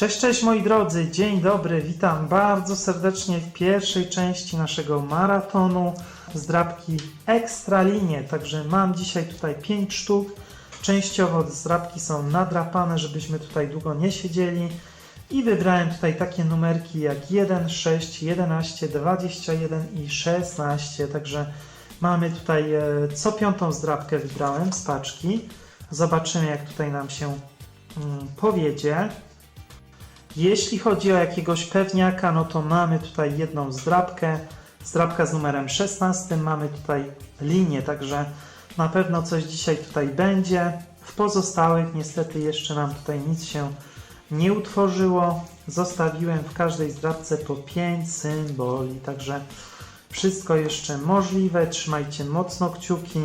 Cześć, cześć moi drodzy, dzień dobry, witam bardzo serdecznie w pierwszej części naszego maratonu z drapki Ekstralinie. Także mam dzisiaj tutaj 5 sztuk. Częściowo zdrapki są nadrapane, żebyśmy tutaj długo nie siedzieli. I wybrałem tutaj takie numerki jak 1, 6, 11, 21 i 16. Także mamy tutaj e, co piątą zdrapkę wybrałem z paczki. Zobaczymy jak tutaj nam się mm, powiedzie. Jeśli chodzi o jakiegoś pewniaka, no to mamy tutaj jedną zdrabkę. Zdrabka z numerem 16. Mamy tutaj linię, także na pewno coś dzisiaj tutaj będzie. W pozostałych niestety jeszcze nam tutaj nic się nie utworzyło. Zostawiłem w każdej zdrabce po 5 symboli, także wszystko jeszcze możliwe. Trzymajcie mocno kciuki.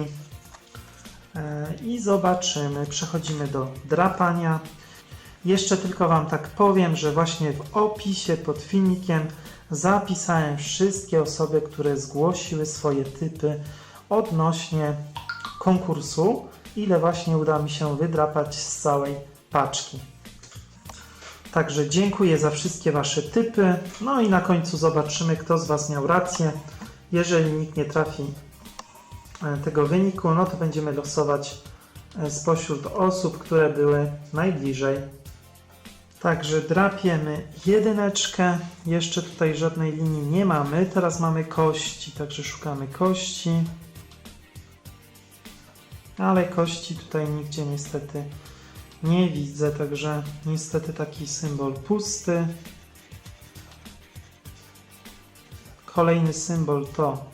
E, I zobaczymy. Przechodzimy do drapania. Jeszcze tylko Wam tak powiem, że właśnie w opisie pod filmikiem zapisałem wszystkie osoby, które zgłosiły swoje typy odnośnie konkursu, ile właśnie uda mi się wydrapać z całej paczki. Także dziękuję za wszystkie Wasze typy. No i na końcu zobaczymy, kto z Was miał rację. Jeżeli nikt nie trafi e, tego wyniku, no to będziemy losować e, spośród osób, które były najbliżej Także drapiemy jedyneczkę. Jeszcze tutaj żadnej linii nie mamy. Teraz mamy kości, także szukamy kości. Ale kości tutaj nigdzie niestety nie widzę, także niestety taki symbol pusty. Kolejny symbol to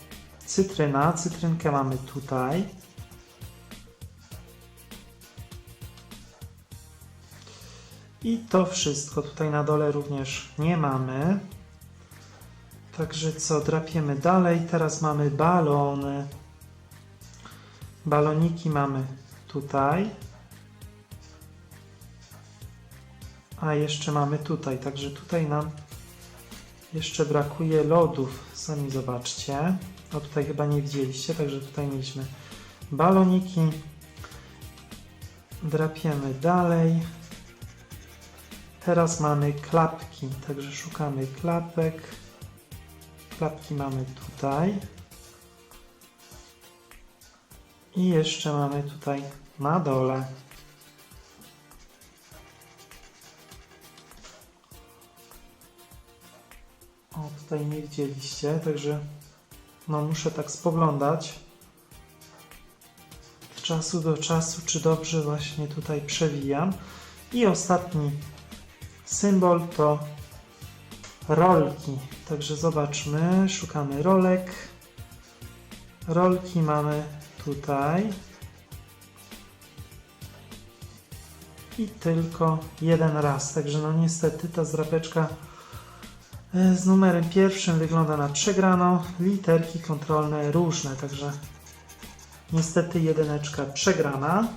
cytryna. Cytrynkę mamy tutaj. I to wszystko. Tutaj na dole również nie mamy. Także co, drapiemy dalej. Teraz mamy balony. Baloniki mamy tutaj. A jeszcze mamy tutaj. Także tutaj nam jeszcze brakuje lodów. Sami zobaczcie. O tutaj chyba nie widzieliście, także tutaj mieliśmy baloniki. Drapiemy dalej. Teraz mamy klapki, także szukamy klapek. Klapki mamy tutaj. I jeszcze mamy tutaj na dole. O, tutaj nie widzieliście, także no muszę tak spoglądać od czasu do czasu, czy dobrze właśnie tutaj przewijam. I ostatni symbol to rolki. Także zobaczmy, szukamy rolek. Rolki mamy tutaj. I tylko jeden raz. Także no niestety ta zdrapeczka e, z numerem pierwszym wygląda na przegraną. Literki kontrolne różne, także niestety jedyneczka przegrana.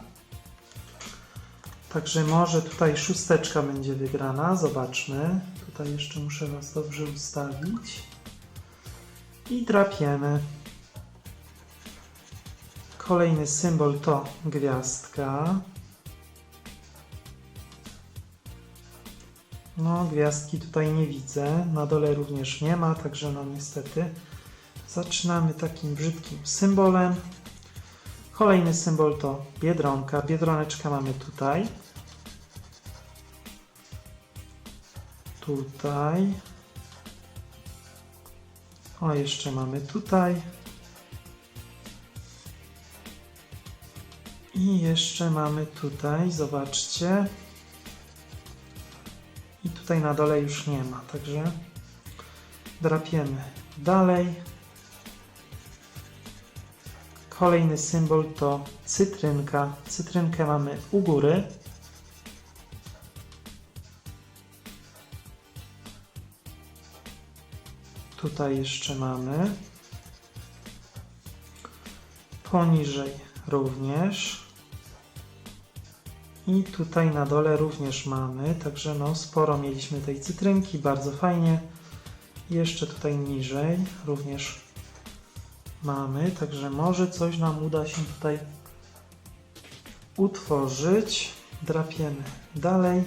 Także może tutaj szósteczka będzie wygrana. Zobaczmy. Tutaj jeszcze muszę Was dobrze ustawić. I drapiemy. Kolejny symbol to gwiazdka. No, gwiazdki tutaj nie widzę. Na dole również nie ma, także no niestety. Zaczynamy takim brzydkim symbolem. Kolejny symbol to biedronka. Biedroneczka mamy tutaj. Tutaj. O, jeszcze mamy tutaj. I jeszcze mamy tutaj, zobaczcie. I tutaj na dole już nie ma, także drapiemy dalej. Kolejny symbol to cytrynka. Cytrynkę mamy u góry. Tutaj jeszcze mamy. Poniżej również. I tutaj na dole również mamy, także no sporo mieliśmy tej cytrynki, bardzo fajnie. Jeszcze tutaj niżej również mamy, także może coś nam uda się tutaj utworzyć. Drapiemy dalej.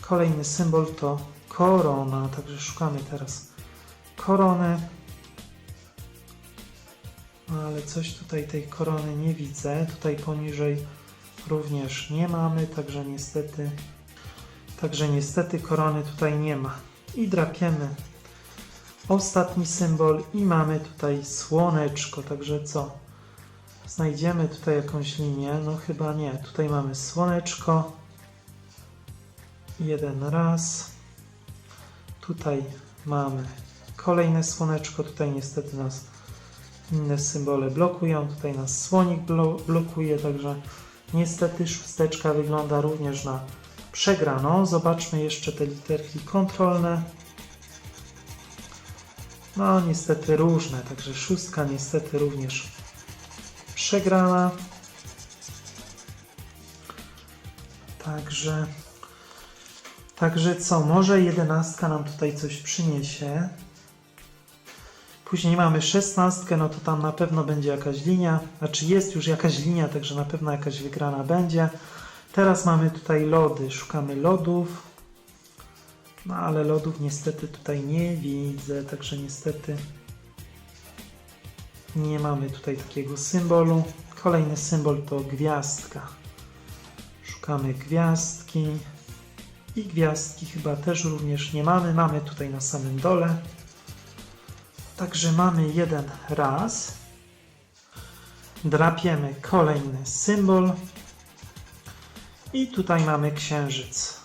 Kolejny symbol to korona, także szukamy teraz korony. No, Ale coś tutaj tej korony nie widzę. Tutaj poniżej również nie mamy, także niestety, także niestety korony tutaj nie ma. I drapiemy ostatni symbol i mamy tutaj słoneczko, także co? Znajdziemy tutaj jakąś linię? No chyba nie. Tutaj mamy słoneczko. Jeden raz. Tutaj mamy kolejne słoneczko. Tutaj niestety nas inne symbole blokują. Tutaj nas słonik blo blokuje, także niestety szósteczka wygląda również na przegraną. Zobaczmy jeszcze te literki kontrolne. No niestety różne, także szóstka niestety również przegrana. Także, także co, może jedenastka nam tutaj coś przyniesie. Później mamy szesnastkę, no to tam na pewno będzie jakaś linia, znaczy jest już jakaś linia, także na pewno jakaś wygrana będzie. Teraz mamy tutaj lody, szukamy lodów. No ale lodów niestety tutaj nie widzę, także niestety nie mamy tutaj takiego symbolu. Kolejny symbol to gwiazdka. Szukamy gwiazdki. I gwiazdki chyba też również nie mamy. Mamy tutaj na samym dole. Także mamy jeden raz. Drapiemy kolejny symbol. I tutaj mamy księżyc.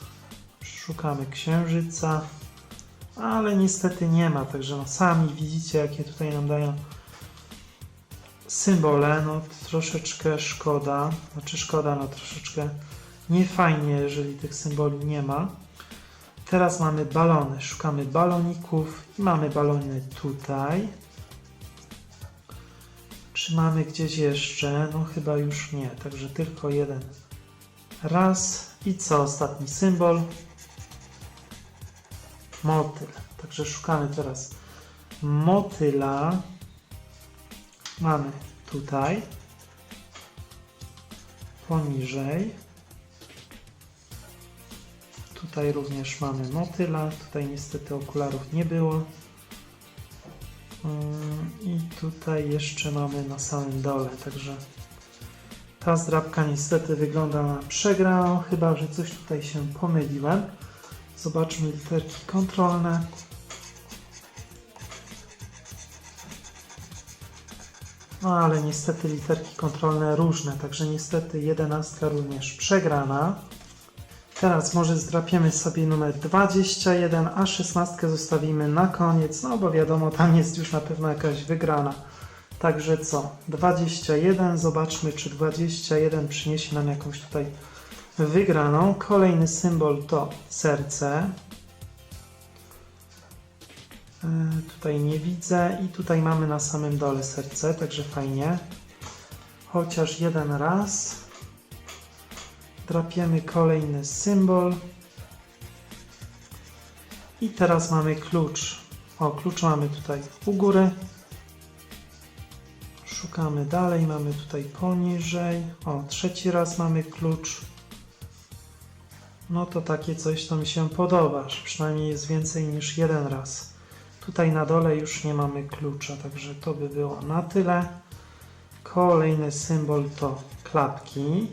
Szukamy księżyca, ale niestety nie ma, także no sami widzicie, jakie tutaj nam dają symbole, no troszeczkę szkoda, znaczy szkoda, no troszeczkę niefajnie, jeżeli tych symboli nie ma. Teraz mamy balony, szukamy baloników i mamy balony tutaj. Czy mamy gdzieś jeszcze? No chyba już nie, także tylko jeden raz. I co, ostatni symbol? Motyl. Także szukamy teraz motyla. Mamy tutaj. Poniżej. Tutaj również mamy motyla. Tutaj niestety okularów nie było. Ym, I tutaj jeszcze mamy na samym dole. Także ta zdrabka niestety wygląda na przegraną. Chyba, że coś tutaj się pomyliłem. Zobaczmy literki kontrolne. No ale niestety literki kontrolne różne, także niestety jedenastka również przegrana. Teraz może zdrapiemy sobie numer 21, a 16 zostawimy na koniec, no bo wiadomo, tam jest już na pewno jakaś wygrana. Także co? 21, zobaczmy czy 21 przyniesie nam jakąś tutaj wygraną. Kolejny symbol to serce. E, Tutaj nie widzę i tutaj mamy na samym dole serce, także fajnie. Chociaż jeden raz. Drapiemy kolejny symbol. I teraz mamy klucz. O, klucz mamy tutaj u góry. Szukamy dalej, mamy tutaj poniżej. O, trzeci raz mamy klucz. No to takie coś, to mi się podoba, przynajmniej jest więcej niż jeden raz. Tutaj na dole już nie mamy klucza, także to by było na tyle. Kolejny symbol to klapki.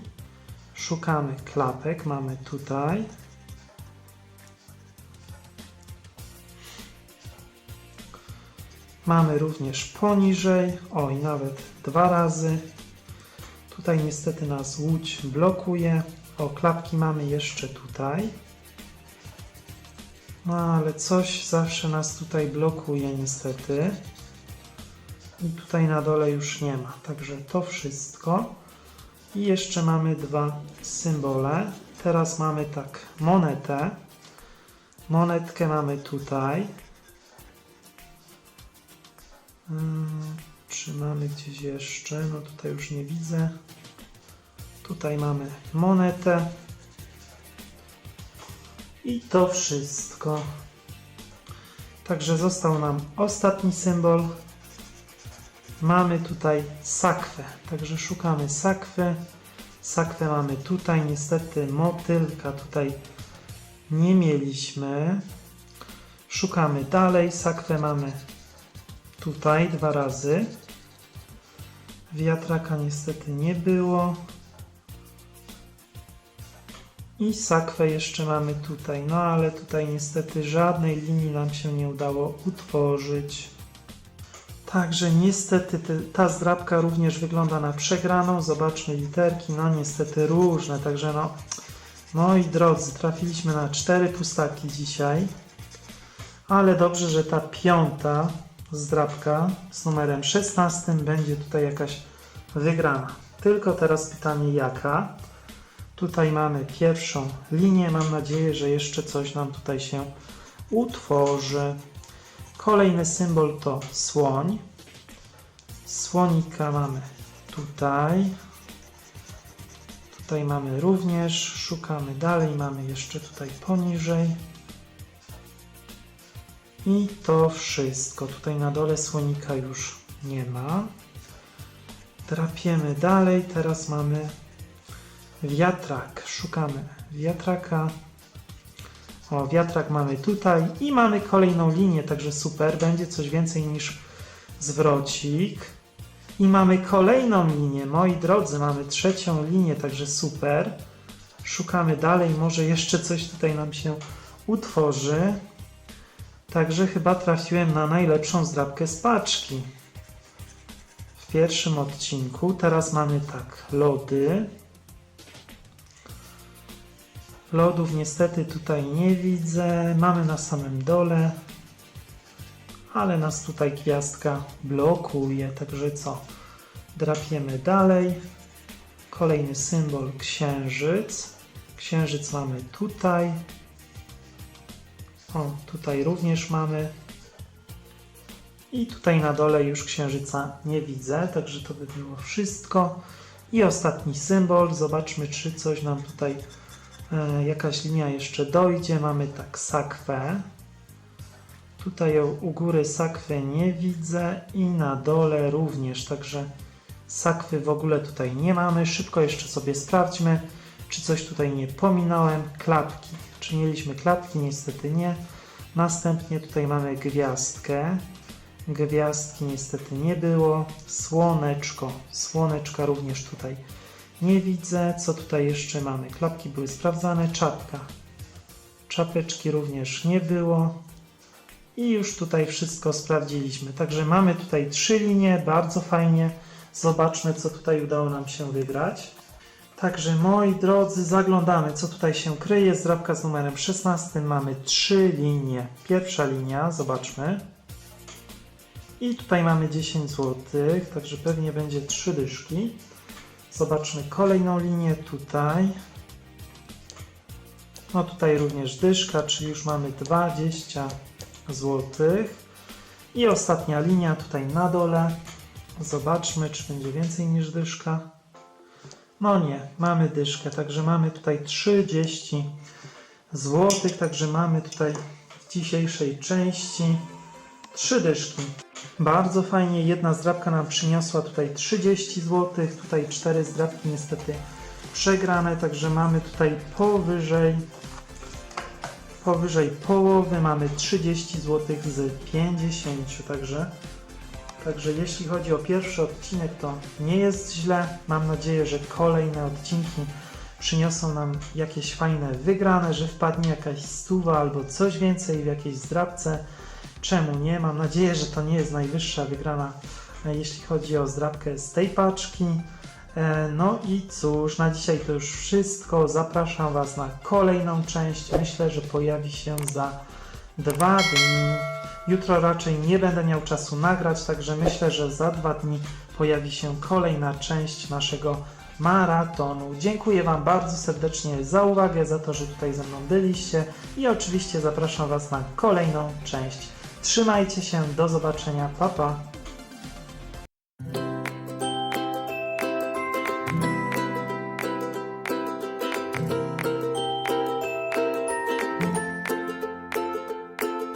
Szukamy klapek, mamy tutaj. Mamy również poniżej, o i nawet dwa razy. Tutaj niestety nas łódź blokuje. O, klapki mamy jeszcze tutaj. No ale coś zawsze nas tutaj blokuje niestety. I tutaj na dole już nie ma. Także to wszystko. I jeszcze mamy dwa symbole. Teraz mamy tak monetę. Monetkę mamy tutaj. Hmm, Czy mamy gdzieś jeszcze? No tutaj już nie widzę. Tutaj mamy monetę. I to wszystko. Także został nam ostatni symbol. Mamy tutaj sakwę. Także szukamy sakwy. Sakwę mamy tutaj. Niestety motylka tutaj nie mieliśmy. Szukamy dalej. Sakwę mamy tutaj dwa razy. Wiatraka niestety nie było. I sakwę jeszcze mamy tutaj. No ale tutaj niestety żadnej linii nam się nie udało utworzyć. Także niestety te, ta zdrabka również wygląda na przegraną. Zobaczmy literki. No niestety różne. Także no, moi drodzy, trafiliśmy na cztery pustaki dzisiaj. Ale dobrze, że ta piąta zdrabka z numerem 16 będzie tutaj jakaś wygrana. Tylko teraz pytanie jaka? Tutaj mamy pierwszą linię. Mam nadzieję, że jeszcze coś nam tutaj się utworzy. Kolejny symbol to słoń. Słonika mamy tutaj. Tutaj mamy również. Szukamy dalej. Mamy jeszcze tutaj poniżej. I to wszystko. Tutaj na dole słonika już nie ma. Drapiemy dalej. Teraz mamy wiatrak. Szukamy wiatraka. O, wiatrak mamy tutaj i mamy kolejną linię, także super. Będzie coś więcej niż zwrocik. I mamy kolejną linię, moi drodzy, mamy trzecią linię, także super. Szukamy dalej, może jeszcze coś tutaj nam się utworzy. Także chyba trafiłem na najlepszą zdrabkę z paczki. W pierwszym odcinku. Teraz mamy tak, lody. Lodów niestety tutaj nie widzę. Mamy na samym dole. Ale nas tutaj gwiazdka blokuje. Także co? Drapiemy dalej. Kolejny symbol księżyc. Księżyc mamy tutaj. O, tutaj również mamy. I tutaj na dole już księżyca nie widzę, także to by było wszystko. I ostatni symbol. Zobaczmy, czy coś nam tutaj jakaś linia jeszcze dojdzie. Mamy tak sakwę. Tutaj u góry sakwy nie widzę i na dole również, także sakwy w ogóle tutaj nie mamy. Szybko jeszcze sobie sprawdźmy, czy coś tutaj nie pominąłem. Klapki. Czy mieliśmy klapki? Niestety nie. Następnie tutaj mamy gwiazdkę. Gwiazdki niestety nie było. Słoneczko. Słoneczka również tutaj nie widzę. Co tutaj jeszcze mamy? Klapki były sprawdzane. Czapka. Czapeczki również nie było. I już tutaj wszystko sprawdziliśmy. Także mamy tutaj trzy linie. Bardzo fajnie. Zobaczmy, co tutaj udało nam się wygrać. Także moi drodzy, zaglądamy, co tutaj się kryje. Zdrabka z numerem 16. Mamy trzy linie. Pierwsza linia, zobaczmy. I tutaj mamy 10 zł, także pewnie będzie trzy dyszki. Zobaczmy kolejną linię tutaj. No tutaj również dyszka, czyli już mamy 20 zł. I ostatnia linia tutaj na dole. Zobaczmy, czy będzie więcej niż dyszka. No nie, mamy dyszkę, także mamy tutaj 30 zł, także mamy tutaj w dzisiejszej części trzy dyszki. Bardzo fajnie, jedna zdrabka nam przyniosła tutaj 30 zł, tutaj cztery zdrabki niestety przegrane, także mamy tutaj powyżej powyżej połowy mamy 30 zł z 50, także Także jeśli chodzi o pierwszy odcinek, to nie jest źle. Mam nadzieję, że kolejne odcinki przyniosą nam jakieś fajne wygrane, że wpadnie jakaś stuwa albo coś więcej w jakiejś zdrabce. Czemu nie? Mam nadzieję, że to nie jest najwyższa wygrana, e, jeśli chodzi o zdrabkę z tej paczki. E, No i cóż, na dzisiaj to już wszystko. Zapraszam Was na kolejną część. Myślę, że pojawi się za dwa dni. Jutro raczej nie będę miał czasu nagrać, także myślę, że za dwa dni pojawi się kolejna część naszego maratonu. Dziękuję Wam bardzo serdecznie za uwagę, za to, że tutaj ze mną byliście i oczywiście zapraszam Was na kolejną część. Trzymajcie się, do zobaczenia, pa pa!